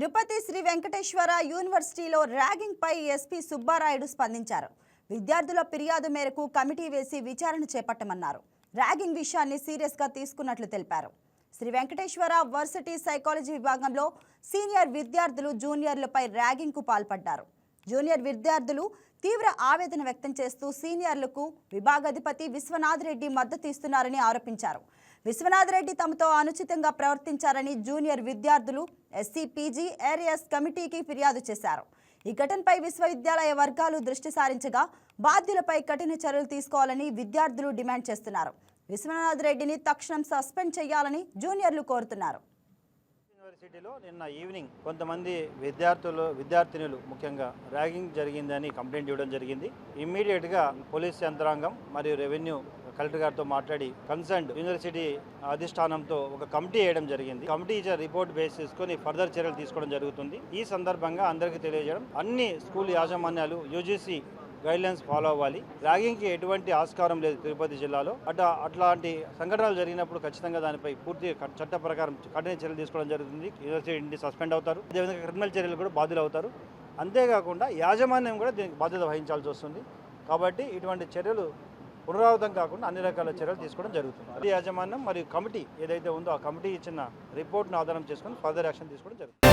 తిరుపతి శ్రీ వెంకటేశ్వర యూనివర్సిటీలో ర్యాగింగ్పై ఎస్పీ సుబ్బారాయుడు స్పందించారు. విద్యార్థుల ఫిర్యాదు మేరకు కమిటీ వేసి విచారణ చేపట్టమన్నారు. ర్యాగింగ్ విషయాన్ని సీరియస్గా తీసుకున్నట్లు తెలిపారు. శ్రీ వెంకటేశ్వర వర్సిటీ సైకాలజీ విభాగంలో సీనియర్ విద్యార్థులు జూనియర్లపై ర్యాగింగ్కు పాల్పడ్డారు. జూనియర్ విద్యార్థులు తీవ్ర ఆవేదన వ్యక్తం చేస్తూ సీనియర్లకు విభాగాధిపతి విశ్వనాథ్ రెడ్డి మద్దతు ఇస్తున్నారని ఆరోపించారు. విశ్వనాథ్ రెడ్డి తమతో అనుచితంగా ప్రవర్తించారని జూనియర్ విద్యార్థులు ఎస్సీ పీజీ ఏరియస్ కమిటీకి ఫిర్యాదు చేశారు. ఈ ఘటనపై విశ్వవిద్యాలయ వర్గాలు దృష్టి సారించగా బాధ్యులపై కఠిన చర్యలు తీసుకోవాలని విద్యార్థులు డిమాండ్ చేస్తున్నారు. విశ్వనాథ్ రెడ్డిని తక్షణం సస్పెండ్ చేయాలని జూనియర్లు కోరుతున్నారు. యూనివర్సిటీలో నిన్న ఈవినింగ్ కొంతమంది విద్యార్థులు విద్యార్థినులు ముఖ్యంగా ర్యాగింగ్ జరిగిందని కంప్లైంట్ ఇవ్వడం జరిగింది. ఇమ్మీడియట్గా పోలీస్ యంత్రాంగం మరియు రెవెన్యూ కలెక్టర్ గారితో మాట్లాడి కన్సర్న్ యూనివర్సిటీ అధిష్టానంతో ఒక కమిటీ వేయడం జరిగింది. కమిటీ ఇచ్చే రిపోర్ట్ బేస్ చేసుకొని ఫర్దర్ చర్యలు తీసుకోవడం జరుగుతుంది. ఈ సందర్భంగా అందరికీ తెలియజేయడం అన్ని స్కూల్ యాజమాన్యాలు యూజీసీ గైడ్లైన్స్ ఫాలో అవ్వాలి. ర్యాగింగ్కి ఎటువంటి ఆస్కారం లేదు తిరుపతి జిల్లాలో. అట్లా అట్లాంటి సంఘటనలు జరిగినప్పుడు ఖచ్చితంగా దానిపై పూర్తి చట్ట ప్రకారం కఠిన చర్యలు తీసుకోవడం జరుగుతుంది. యూనివర్సిటీ నుండి సస్పెండ్ అవుతారు. అదేవిధంగా క్రిమినల్ చర్యలు కూడా బాధ్యులు అవుతారు. అంతేకాకుండా యాజమాన్యం కూడా దీనికి బాధ్యత వహించాల్సి వస్తుంది. కాబట్టి ఇటువంటి చర్యలు పునరావృతం కాకుండా అన్ని రకాల చర్యలు తీసుకోవడం జరుగుతుంది. అది యాజమాన్యం మరియు కమిటీ ఏదైతే ఉందో ఆ కమిటీ ఇచ్చిన రిపోర్ట్ను ఆధారం చేసుకొని ఫర్దర్ యాక్షన్ తీసుకోవడం జరుగుతుంది.